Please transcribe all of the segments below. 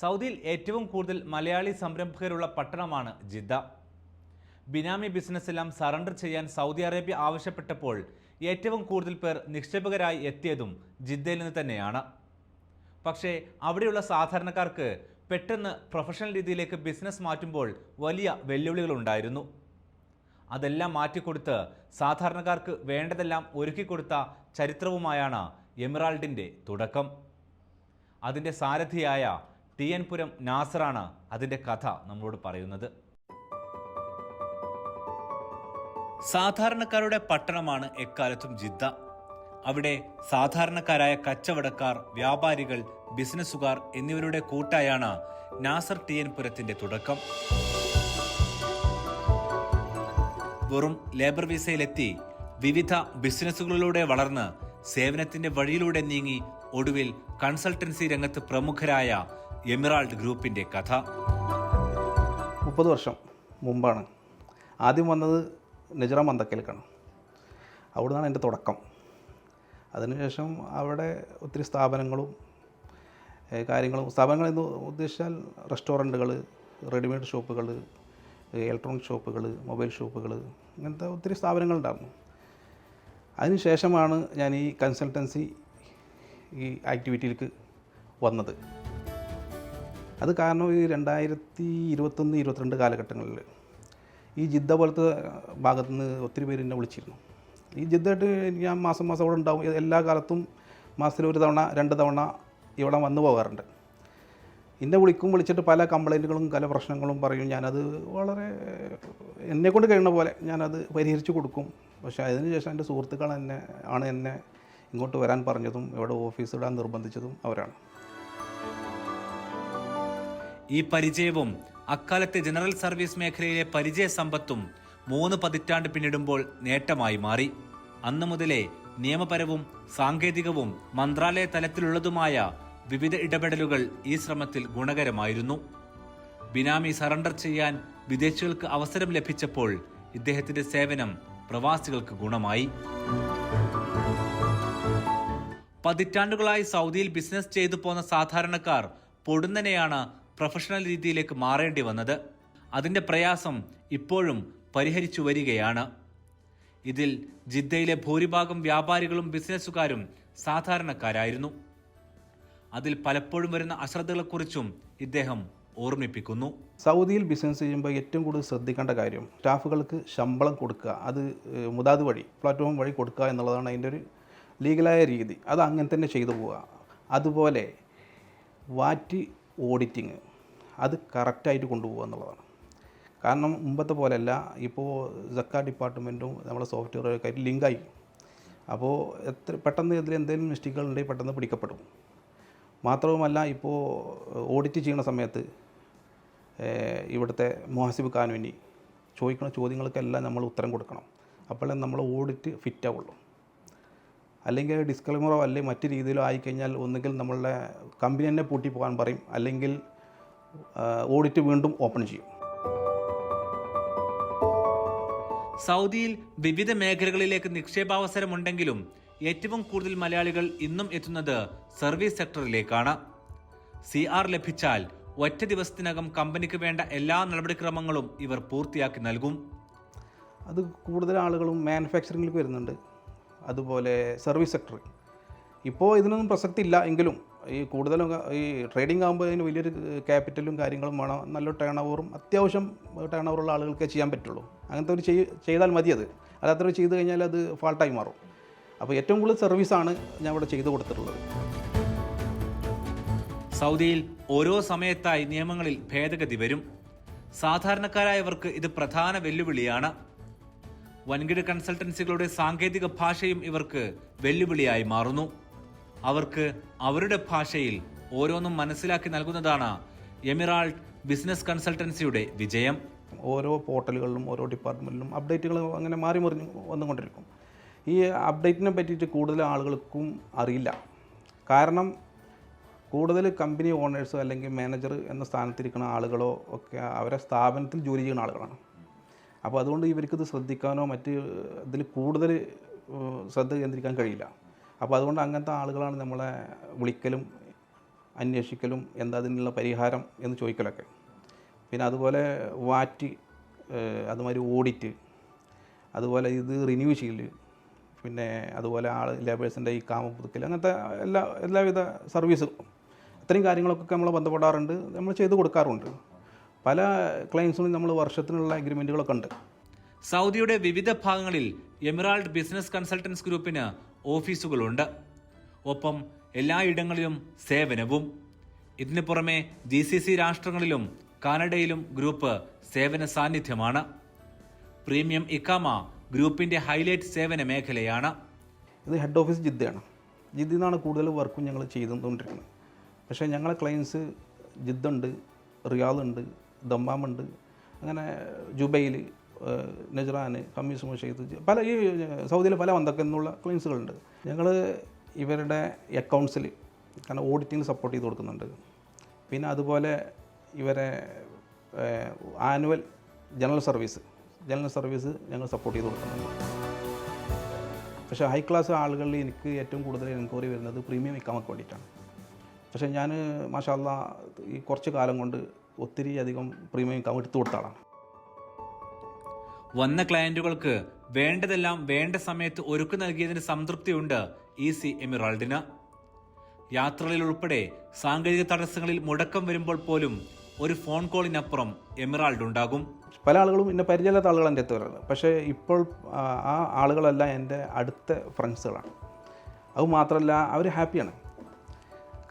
സൗദിയിൽ ഏറ്റവും കൂടുതൽ മലയാളി സംരംഭകരുള്ള പട്ടണമാണ് ജിദ്ദ. ബിനാമി ബിസിനസ് എല്ലാം സറണ്ടർ ചെയ്യാൻ സൗദി അറേബ്യ ആവശ്യപ്പെട്ടപ്പോൾ ഏറ്റവും കൂടുതൽ പേർ നിക്ഷേപകരായി എത്തിയതും ജിദ്ദയിൽ നിന്ന് തന്നെയാണ്. പക്ഷേ അവിടെയുള്ള സാധാരണക്കാർക്ക് പെട്ടെന്ന് പ്രൊഫഷണൽ രീതിയിലേക്ക് ബിസിനസ് മാറ്റുമ്പോൾ വലിയ വെല്ലുവിളികളുണ്ടായിരുന്നു അതെല്ലാം മാറ്റിക്കൊടുത്ത് സാധാരണക്കാർക്ക് വേണ്ടതെല്ലാം ഒരുക്കിക്കൊടുത്ത ചരിത്രവുമായാണ് എമിറാൾഡിന്റെ തുടക്കം. അതിന്റെ സാരഥിയായ ടി എൻ പുരം നാസറാണ് അതിന്റെ കഥ നമ്മളോട് പറയുന്നത്. സാധാരണക്കാരുടെ പട്ടണമാണ് എക്കാലത്തും ജിദ്ദ. അവിടെ സാധാരണക്കാരായ കച്ചവടക്കാർ വ്യാപാരികൾ ബിസിനസ്സുകാർ എന്നിവരുടെ കൂട്ടായാണ് നാസർ ടി എൻ പുരത്തിന്റെ തുടക്കം. വെറും ലേബർ വിസയിലെത്തി വിവിധ ബിസിനസ്സുകളിലൂടെ വളർന്ന് സേവനത്തിന്റെ വഴിയിലൂടെ നീങ്ങി ഒടുവിൽ കൺസൾട്ടൻസി രംഗത്ത് പ്രമുഖരായ എമിറാൾഡ് ഗ്രൂപ്പിന്റെ കഥ. മുപ്പത് വർഷം മുമ്പാണ്. ആദ്യം വന്നത് നജറ മന്തക്കയിലേക്കാണ് അവിടെ നിന്നാണ് എന്റെ തുടക്കം. അതിനുശേഷം അവിടെ ഒത്തിരി സ്ഥാപനങ്ങളും കാര്യങ്ങളും സ്ഥാപനങ്ങൾ എന്ന് ഉദ്ദേശിച്ചാൽ റെസ്റ്റോറന്റുകൾ റെഡിമെയ്ഡ് ഷോപ്പുകൾ ഇലക്ട്രോണിക് ഷോപ്പുകൾ മൊബൈൽ ഷോപ്പുകൾ ഇങ്ങനത്തെ ഒത്തിരി സ്ഥാപനങ്ങളുണ്ടായിരുന്നു അതിനുശേഷമാണ് ഞാൻ ഈ കൺസൾട്ടൻസി ഈ ആക്ടിവിറ്റിയിലേക്ക് വന്നത്. അത് കാരണം ഈ രണ്ടായിരത്തി ഇരുപത്തൊന്ന് ഇരുപത്തിരണ്ട് കാലഘട്ടങ്ങളിൽ ഈ ജിദ്ദ പോലത്തെ ഭാഗത്തു നിന്ന് ഒത്തിരി പേര് എന്നെ വിളിച്ചിരുന്നു. ഈ ജിദ്ദായിട്ട് ഞാൻ മാസം മാസം അവിടെ ഉണ്ടാവും. എല്ലാ കാലത്തും മാസത്തിൽ ഒരു തവണ രണ്ട് തവണ ഇവിടെ വന്നു പോകാറുണ്ട്. എന്നെ വിളിക്കും വിളിച്ചിട്ട് പല കംപ്ലൈന്റുകളും പല പ്രശ്നങ്ങളും പറയും. ഞാനത് വളരെ എന്നെക്കൊണ്ട് കഴിയുന്ന പോലെ ഞാനത് പരിഹരിച്ചു കൊടുക്കും. പക്ഷേ അതിനുശേഷം എന്റെ സുഹൃത്തുക്കൾ എന്നെ ആണ് എന്നെ ഇങ്ങോട്ട് വരാൻ പറഞ്ഞതും ഇവിടെ ഓഫീസ് ഇടാൻ നിർബന്ധിച്ചതും അവരാണ്. ഈ പരിചയവും അക്കാലത്തെ ജനറൽ സർവീസ് മേഖലയിലെ പരിചയ സമ്പത്തും മൂന്ന് പതിറ്റാണ്ട് പിന്നിടുമ്പോൾ നേട്ടമായി മാറി. അന്നു മുതലേ നിയമപരവും സാങ്കേതികവും മന്ത്രാലയ തലത്തിലുള്ളതുമായ വിവിധ ഇടപെടലുകൾ ഈ ശ്രമത്തിൽ ഗുണകരമായിരുന്നു. ബിനാമി സറണ്ടർ ചെയ്യാൻ വിദേശികൾക്ക് അവസരം ലഭിച്ചപ്പോൾ ഇദ്ദേഹത്തിന്റെ സേവനം പ്രവാസികൾക്ക് ഗുണമായി. പതിറ്റാണ്ടുകളായി സൗദിയിൽ ബിസിനസ് ചെയ്തു പോന്ന സാധാരണക്കാർ പൊടുന്നനെയാണ് പ്രൊഫഷണൽ രീതിയിലേക്ക് മാറേണ്ടി വന്നത് അതിന്റെ പ്രയാസം ഇപ്പോഴും പരിഹരിച്ചു വരികയാണ്. ഇതിൽ ജിദ്ദയിലെ ഭൂരിഭാഗം വ്യാപാരികളും ബിസിനസ്സുകാരും സാധാരണക്കാരായിരുന്നു. അതിൽ പലപ്പോഴും വരുന്ന അശ്രദ്ധകളെക്കുറിച്ചും ഇദ്ദേഹം ഓർമ്മിപ്പിക്കുന്നു. സൗദിയിൽ ബിസിനസ് ചെയ്യുമ്പോൾ ഏറ്റവും കൂടുതൽ ശ്രദ്ധിക്കേണ്ട കാര്യം സ്റ്റാഫുകൾക്ക് ശമ്പളം കൊടുക്കുക. അത് മുതാത് വഴി പ്ലാറ്റ്ഫോം വഴി കൊടുക്കുക എന്നുള്ളതാണ് അതിന്റെ ഒരു ലീഗലായ രീതി. അത് അങ്ങനെ തന്നെ ചെയ്തു പോവുക. അതുപോലെ വാറ്റ് ഓഡിറ്റിങ് അത് കറക്റ്റായിട്ട് കൊണ്ടുപോകുക എന്നുള്ളതാണ്. കാരണം മുമ്പത്തെ പോലെയല്ല ഇപ്പോൾ ജക്ക ഡിപ്പാർട്ട്മെന്റും നമ്മുടെ സോഫ്റ്റ്വെയറൊക്കെ ആയിട്ട് ലിങ്കായി അപ്പോൾ എത്ര പെട്ടെന്ന് ഇതിൽ എന്തെങ്കിലും മിസ്റ്റേക്കുകൾ ഉണ്ടെങ്കിൽ പെട്ടെന്ന് പിടിക്കപ്പെടും. മാത്രവുമല്ല ഇപ്പോൾ ഓഡിറ്റ് ചെയ്യുന്ന സമയത്ത് ഇവിടുത്തെ മുഹാസിബ് കാനുവിനി ചോദിക്കുന്ന ചോദ്യങ്ങൾക്കെല്ലാം നമ്മൾ ഉത്തരം കൊടുക്കണം. അപ്പോഴേ നമ്മൾ ഓഡിറ്റ് ഫിറ്റ് ആവുള്ളൂ. അല്ലെങ്കിൽ ഡിസ്ക്ലൈമറോ അല്ലെങ്കിൽ മറ്റു രീതിയിലോ ആയിക്കഴിഞ്ഞാൽ ഒന്നുകിൽ നമ്മളുടെ കമ്പനി തന്നെ പൂട്ടി പോകാൻ പറയും. അല്ലെങ്കിൽ ഓഡിറ്റ് വീണ്ടും ഓപ്പൺ ചെയ്യും. സൗദിയിൽ വിവിധ മേഖലകളിലേക്ക് നിക്ഷേപാവസരമുണ്ടെങ്കിലും ഏറ്റവും കൂടുതൽ മലയാളികൾ ഇന്നും എത്തുന്നത് സർവീസ് സെക്ടറിലേക്കാണ്. സി ആർ ലഭിച്ചാൽ ഒറ്റ ദിവസത്തിനകം കമ്പനിക്ക് വേണ്ട എല്ലാ നടപടിക്രമങ്ങളും ഇവർ പൂർത്തിയാക്കി നൽകും. അത് കൂടുതൽ ആളുകളും മാനുഫാക്ചറിങ്ങിലേക്ക് വരുന്നുണ്ട്. അതുപോലെ സർവീസ് സെക്ടർ ഇപ്പോൾ ഇതിനൊന്നും പ്രസക്തി ഇല്ല എങ്കിലും ഈ കൂടുതലും ഈ ട്രേഡിംഗ് ആകുമ്പോൾ അതിന് വലിയൊരു ക്യാപിറ്റലും കാര്യങ്ങളും വേണം. നല്ല ടേൺ ഓവറും അത്യാവശ്യം ടേൺ ഓവറുള്ള ആളുകൾക്കേ ചെയ്യാൻ പറ്റുള്ളൂ. അങ്ങനത്തെ ഒരു ചെയ്താൽ മതി അത്. അല്ലാത്തവർ ചെയ്ത് കഴിഞ്ഞാൽ അത് ഫാൾട്ടായി മാറും. അപ്പോൾ ഏറ്റവും കൂടുതൽ സർവീസാണ് ഞാൻ ഇവിടെ ചെയ്തു കൊടുത്തിട്ടുള്ളത്. സൗദിയിൽ ഓരോ സമയത്തായി നിയമങ്ങളിൽ ഭേദഗതി വരും. സാധാരണക്കാരായവർക്ക് ഇത് പ്രധാന വെല്ലുവിളിയാണ്. വൻകിട കൺസൾട്ടൻസികളുടെ സാങ്കേതിക ഭാഷയും ഇവർക്ക് വെല്ലുവിളിയായി മാറുന്നു. അവർക്ക് അവരുടെ ഭാഷയിൽ ഓരോന്നും മനസ്സിലാക്കി നൽകുന്നതാണ് എമിറാൾഡ് ബിസിനസ് കൺസൾട്ടൻസിയുടെ വിജയം. ഓരോ പോർട്ടലുകളിലും ഓരോ ഡിപ്പാർട്ട്മെന്റിലും അപ്ഡേറ്റുകൾ അങ്ങനെ മാറി മറിഞ്ഞ് വന്നുകൊണ്ടിരിക്കും. ഈ അപ്ഡേറ്റിനെ പറ്റിയിട്ട് കൂടുതൽ ആളുകൾക്കും അറിയില്ല. കാരണം കൂടുതൽ കമ്പനി ഓണേഴ്സോ അല്ലെങ്കിൽ മാനേജർ എന്ന സ്ഥാനത്തിരിക്കുന്ന ആളുകളോ ഒക്കെ അവരെ സ്ഥാപനത്തിൽ ജോലി ചെയ്യുന്ന ആളുകളാണ്. അപ്പോൾ അതുകൊണ്ട് ഇവർക്കിത് ശ്രദ്ധിക്കാനോ മറ്റ് ഇതിൽ കൂടുതൽ ശ്രദ്ധ കേന്ദ്രീകരിക്കാൻ കഴിയില്ല. അപ്പോൾ അതുകൊണ്ട് അങ്ങനത്തെ ആളുകളാണ് നമ്മളെ വിളിക്കലും അന്വേഷിക്കലും എന്താ അതിനുള്ള പരിഹാരം എന്ന് ചോദിക്കലൊക്കെ. പിന്നെ അതുപോലെ വാറ്റ് അതുമാതിരി ഓഡിറ്റ് അതുപോലെ ഇത് റിന്യൂ ചെയ്യൽ പിന്നെ അതുപോലെ ആൾ ലേബേഴ്സിന്റെ ഈ കാമ പുതുക്കൽ അങ്ങനത്തെ എല്ലാ എല്ലാവിധ സർവീസും. അത്രയും കാര്യങ്ങളൊക്കെ നമ്മൾ ബന്ധപ്പെടാറുണ്ട് നമ്മൾ ചെയ്ത് കൊടുക്കാറുണ്ട്. പല ക്ലയൻസിനും നമ്മൾ വർഷത്തിനുള്ള അഗ്രിമെന്റുകളൊക്കെ ഉണ്ട്. സൗദിയുടെ വിവിധ ഭാഗങ്ങളിൽ എമിറാൾഡ് ബിസിനസ് കൺസൾട്ടൻസ് ഗ്രൂപ്പിന് ഓഫീസുകളുണ്ട്. ഒപ്പം എല്ലായിടങ്ങളിലും സേവനവും. ഇതിനു പുറമെ ജി സി സി രാഷ്ട്രങ്ങളിലും കാനഡയിലും ഗ്രൂപ്പ് സേവന സാന്നിധ്യമാണ്. പ്രീമിയം ഇക്കാമ ഗ്രൂപ്പിന്റെ ഹൈലൈറ്റ് സേവന മേഖലയാണ്. ഇത് ഹെഡ് ഓഫീസ് ജിദ്ദയാണ്. ജിദ്ദയിൽ നിന്നാണ് കൂടുതൽ വർക്കും ഞങ്ങൾ ചെയ്തുകൊണ്ടിരിക്കുന്നത്. പക്ഷേ ഞങ്ങളെ ക്ലയൻസ് ജിദ്ദുണ്ട് റിയാദുണ്ട് ദമ്മാമുണ്ട് അങ്ങനെ ജുബൈൽ നജ്റാൻ ഖമീസ് മുഷീദ് പല ഈ സൗദിയിലെ പല വന്തക്കെന്നുള്ള എന്നുള്ള ക്ലയൻസുകളുണ്ട് ഞങ്ങൾ ഇവരുടെ അക്കൗണ്ട്സിൽ കാരണം ഓഡിറ്റിംഗ് സപ്പോർട്ട് ചെയ്ത് കൊടുക്കുന്നുണ്ട്. പിന്നെ അതുപോലെ ഇവരെ annual general service general service ഞങ്ങൾ സപ്പോർട്ട് ചെയ്ത് കൊടുക്കുന്നുണ്ട്. പക്ഷേ ഹൈ ക്ലാസ് ആളുകളിൽ എനിക്ക് ഏറ്റവും കൂടുതൽ എൻക്വയറി വരുന്നത് പ്രീമിയം ഇക്കാമക്ക് വേണ്ടിയിട്ടാണ്. പക്ഷേ ഞാൻ മാഷാല്ല ഈ കുറച്ച് കാലം കൊണ്ട് ഒത്തിരി അധികം പ്രീമിയം ഇക്കാമം എടുത്തു കൊടുത്ത ആളാണ്. വന്ന ക്ലയന്റുകൾക്ക് വേണ്ടതെല്ലാം വേണ്ട സമയത്ത് ഒരുക്കു നൽകിയതിന് സംതൃപ്തിയുണ്ട് ഇ സി എമിറാൾഡിന്. യാത്രകളിൽ ഉൾപ്പെടെ സാങ്കേതിക തടസ്സങ്ങളിൽ മുടക്കം വരുമ്പോൾ പോലും ഒരു ഫോൺ കോളിനപ്പുറം എമിറാൾഡ് ഉണ്ടാകും. പല ആളുകളും എന്നെ പരിചയമില്ലാത്ത ആളുകൾ എന്റെ അടുത്ത് വരുന്നത് പക്ഷേ ഇപ്പോൾ ആ, ആളുകളെല്ലാം എന്റെ അടുത്ത ഫ്രണ്ട്സുകളാണ് അത് മാത്രമല്ല അവർ ഹാപ്പിയാണ്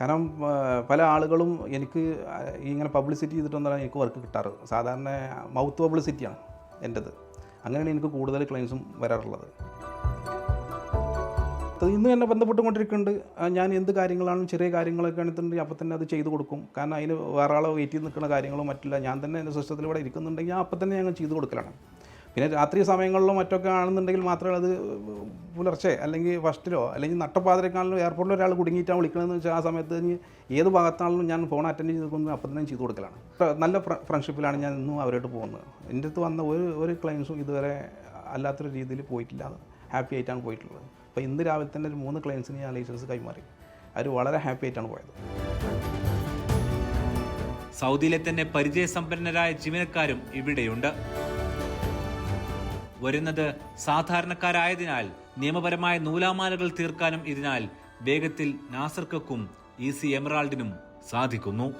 കാരണം പല ആളുകളും എനിക്ക് ഇങ്ങനെ പബ്ലിസിറ്റി ചെയ്തിട്ടൊന്നും എനിക്ക് വർക്ക് കിട്ടാറ്. സാധാരണ മൗത്ത് പബ്ലിസിറ്റിയാണ് എന്റെത്. അങ്ങനെയാണ് എനിക്ക് കൂടുതൽ ക്ലയൻസും വരാറുള്ളത്. ഇന്ന് എന്നെ ബന്ധപ്പെട്ടുകൊണ്ടിരിക്കുന്നുണ്ട്. ഞാൻ എന്ത് കാര്യങ്ങളാണ് ചെറിയ കാര്യങ്ങളൊക്കെ ആണെന്നുണ്ടെങ്കിൽ അപ്പം തന്നെ അത് ചെയ്തു കൊടുക്കും. കാരണം അതിന് വേറെ ആളെ വെയിറ്റ് ചെയ്ത് നിൽക്കുന്ന കാര്യങ്ങളും മറ്റില്ല. ഞാൻ തന്നെ എന്റെ സിസ്റ്റത്തിലൂടെ ഇരിക്കുന്നുണ്ടെങ്കിൽ അപ്പം തന്നെ ഞങ്ങൾ ചെയ്തു കൊടുക്കലാണ്. പിന്നെ രാത്രി സമയങ്ങളിലോ മറ്റൊക്കെ ആണെന്നുണ്ടെങ്കിൽ മാത്രമേ അത് പുലർച്ചെ അല്ലെങ്കിൽ ഫസ്റ്റിലോ അല്ലെങ്കിൽ നട്ടപ്പാതിരക്കാളിലും എയർപോർട്ടിൽ ഒരാൾ കുടുങ്ങിയിട്ടാണ് വിളിക്കണമെന്ന് വെച്ചാൽ ആ സമയത്ത് ഏത് ഭാഗത്താണെങ്കിലും ഞാൻ ഫോൺ അറ്റൻഡ് ചെയ്ത് കൊണ്ട് അപ്പം തന്നെ ചെയ്തു കൊടുക്കലാണ്. നല്ല ഫ്രണ്ട്ഷിപ്പിലാണ് ഞാൻ ഇന്നും അവരോട്ട് പോകുന്നത്. എന്റെ അടുത്ത് വന്ന ഒരു ഒരു ക്ലയൻസും ഇതുവരെ അല്ലാത്തൊരു രീതിയിൽ പോയിട്ടില്ല. ഹാപ്പി ആയിട്ടാണ് പോയിട്ടുള്ളത്. അപ്പോൾ ഇന്ന് രാവിലെ തന്നെ ഒരു മൂന്ന് ക്ലയൻസിന് ഞാൻ ലൈസൻസ് കൈമാറി. അവർ വളരെ ഹാപ്പി ആയിട്ടാണ് പോയത്. സൗദിയിലെ തന്നെ പരിചയസമ്പന്നരായ ജീവനക്കാരും ഇവിടെയുണ്ട്. വരുന്നത് സാധാരണക്കാരായതിനാൽ നിയമപരമായ നൂലാമാലകൾ തീർക്കാനും ഇതിനാൽ വേഗത്തിൽ നാസർക്കും ഇ സി എമറാൾഡിനും സാധിക്കുന്നു.